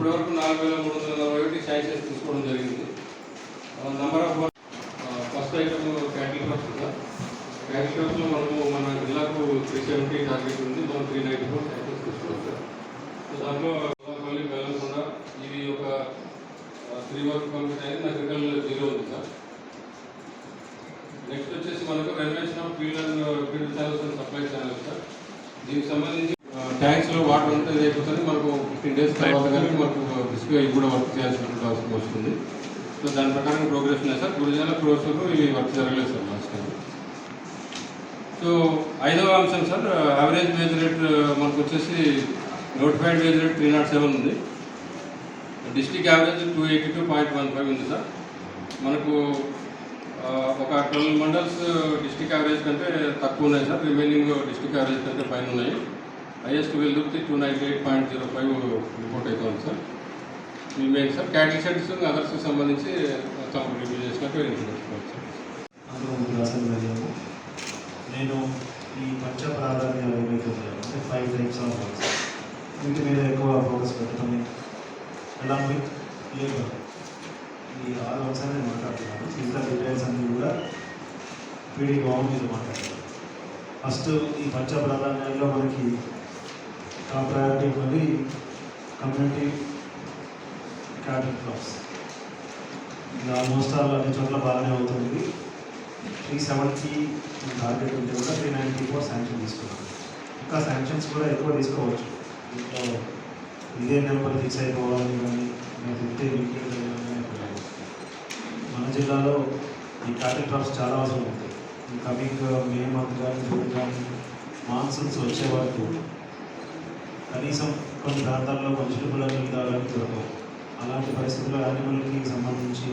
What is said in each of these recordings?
ఇప్పటి వరకు నాలుగు వేల మూడు వందల నలభై ఒకటి శాంక్షన్స్ తీసుకోవడం జరిగింది. Number of first item cattle crops sir cattle క్రాప్స్లో మనము మన జిల్లాకు త్రీ సెవెంటీ టార్గెట్ ఉంది. మనం త్రీ నైంటీ ఫోర్ శాంక్షన్స్ తీసుకోవచ్చు సార్. సో దాంట్లో మళ్ళీ బెల్లంకొండ ఇది ఒక త్రీ వర్క్ కంప్లీట్ అయింది. నాకు జీరో ఉంది సార్. నెక్స్ట్ వచ్చేసి మనకు renovation of field and field channels and supply channels sir. దీనికి సంబంధించి ట్యాంక్స్లో వాటర్ అంతా అయిపోతుంది మనకు ఫిఫ్టీన్ డేస్ తర్వాత కానీ మనకు ఇవి కూడా వర్క్ చేయాల్సినటువంటి అవసరం వస్తుంది. సో దాని ప్రకారం ప్రోగ్రెస్ ఉన్నాయి సార్ గురిజాల క్రోర్స్లో ఇవి వర్క్ జరగలేదు సార్ లాస్ట్ టైం సో ఐదవ అంశం సార్ యావరేజ్ వేజ్ రేట్ మనకు వచ్చేసి notified wage rate three nought seven ఉంది. District average two eighty two point one five ఉంది సార్ మనకు ఆ, ఒక ట్వెల్వ్ మండల్స్ డిస్టిక్ యావరేజ్ కంటే తక్కువ ఉన్నాయి సార్ రిమైనింగ్ డిస్టిక్ యావరేజ్ కంటే పైన ఉన్నాయి. Highest Vellurthi two ninety eight point zero five report అవుతుంది సార్. మీ మెయిన్ సార్ క్యాటిల్ షెడ్స్ అదర్స్కి సంబంధించి మొత్తం రివ్యూ చేసినట్టు వెళ్ళిపోవచ్చు అందులో అసలు నేను ఈ పంచ ప్రాధాన్యాలు అంటే ఫైవ్ టైప్స్ ఆఫ్ వీటి మీద ఎక్కువ ఫోకస్ పెట్టడం ఎలా ఈ ఆరు అంశాలు నేను మాట్లాడుతున్నాను. మిగతా డీటెయిల్స్ అన్నీ కూడా పీడీ గోవం మీద మాట్లాడతాను ఫస్ట్ ఈ పంచ ప్రాధాన్యాల్లో మనకి ప్రయారిటీ ఉన్నది కమ్యూనిటీ క్యాపిటల్ క్లబ్స్ ఇది ఆల్మోస్ట్ ఆల్ అన్ని చోట్ల బాగానే అవుతుంది. త్రీ సెవెంటీ టార్గెట్ ఉంటే కూడా త్రీ నైంటీ ఫోర్ శాంక్షన్ తీసుకున్నాం. ఇంకా శాంక్షన్స్ కూడా ఎక్కువ తీసుకోవచ్చు. ఇంట్లో ఇదే నెంబర్ ఫిక్స్ అయిపోవాలని కానీ మేము ఇంతే మన జిల్లాలో ఈ క్యాటిల్ క్రాప్స్ చాలా అవసరం ఉంది. కమింగ్ మే మంత్ కానీ జూన్ కానీ మాన్సూన్స్ వచ్చే వరకు కనీసం కొన్ని ప్రాంతాల్లో మనుషులు నీళ్ళు తాగడానికి దొరకవు. అలాంటి పరిస్థితుల్లో యానిమల్కి సంబంధించి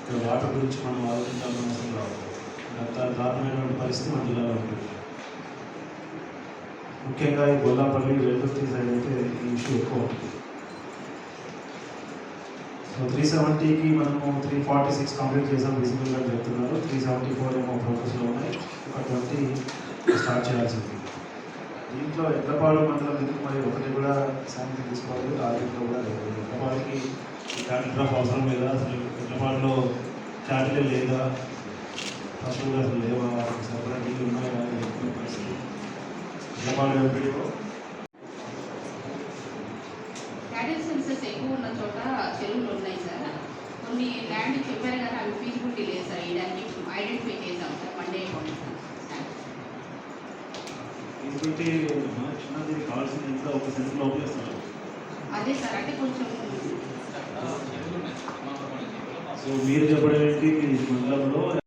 ఇక్కడ వాటర్ గురించి మనం ఆలోచించాల్సిన అవసరం రావు అంత దారుణమైనటువంటి పరిస్థితి మన జిల్లాలో ఉంటుంది. ముఖ్యంగా ఈ గొల్లాపల్లి వెల్లుర్తి సైడ్ అయితే ఈ ఇష్యూ ఎక్కువ ఉంటుంది సో త్రీ సెవెంటీకి మనము త్రీ ఫార్టీ సిక్స్ కంప్లీట్ చేసాం విజిబుల్గా చెప్తున్నారు. త్రీ సెవెంటీ ఫోర్ ఏమో ప్రోగ్రెస్లో ఉన్నాయి. ఒక ట్వంటీ స్టార్ట్ చేయాల్సి ఉంది దీంట్లో ఎడ్లపాడు మండలం ఎందుకు మరి ఒకటి కూడా శాంతి తీసుకోవాలి ఆ కూడా లేదు. ఎడ్లపాడుకి ఈ డ్రాప్ అవసరం లేదా? అసలు ఎడ్లపాడులో క్యాటిల్ లేదా? పశువులు అసలు లేవా? వాటికి సరిపడా నీళ్ళు ఉన్నాయా? అని చెప్పుకునే పరిస్థితి. ఎడ్లపాడు ఎంపీడీఓ ఎక్కువ ఉన్న చోట చెరువులు ఉన్నాయి సార్. కొన్ని ల్యాండ్ చెప్పారు కానీ అవి ఫీజిబిలిటీ లేదు సార్ ఇదాన్ని ఐడెంటిఫై చేసాం సార్ మండే సార్ ఫీజిబిలిటీ చిన్నది కావాల్సింది ఎంత? ఒక సెంటర్ లోపల ఇస్తారు అదే సార్ అంటే కొంచెం సో మీరు చెప్పడం ఏంటి? మీ మండలంలో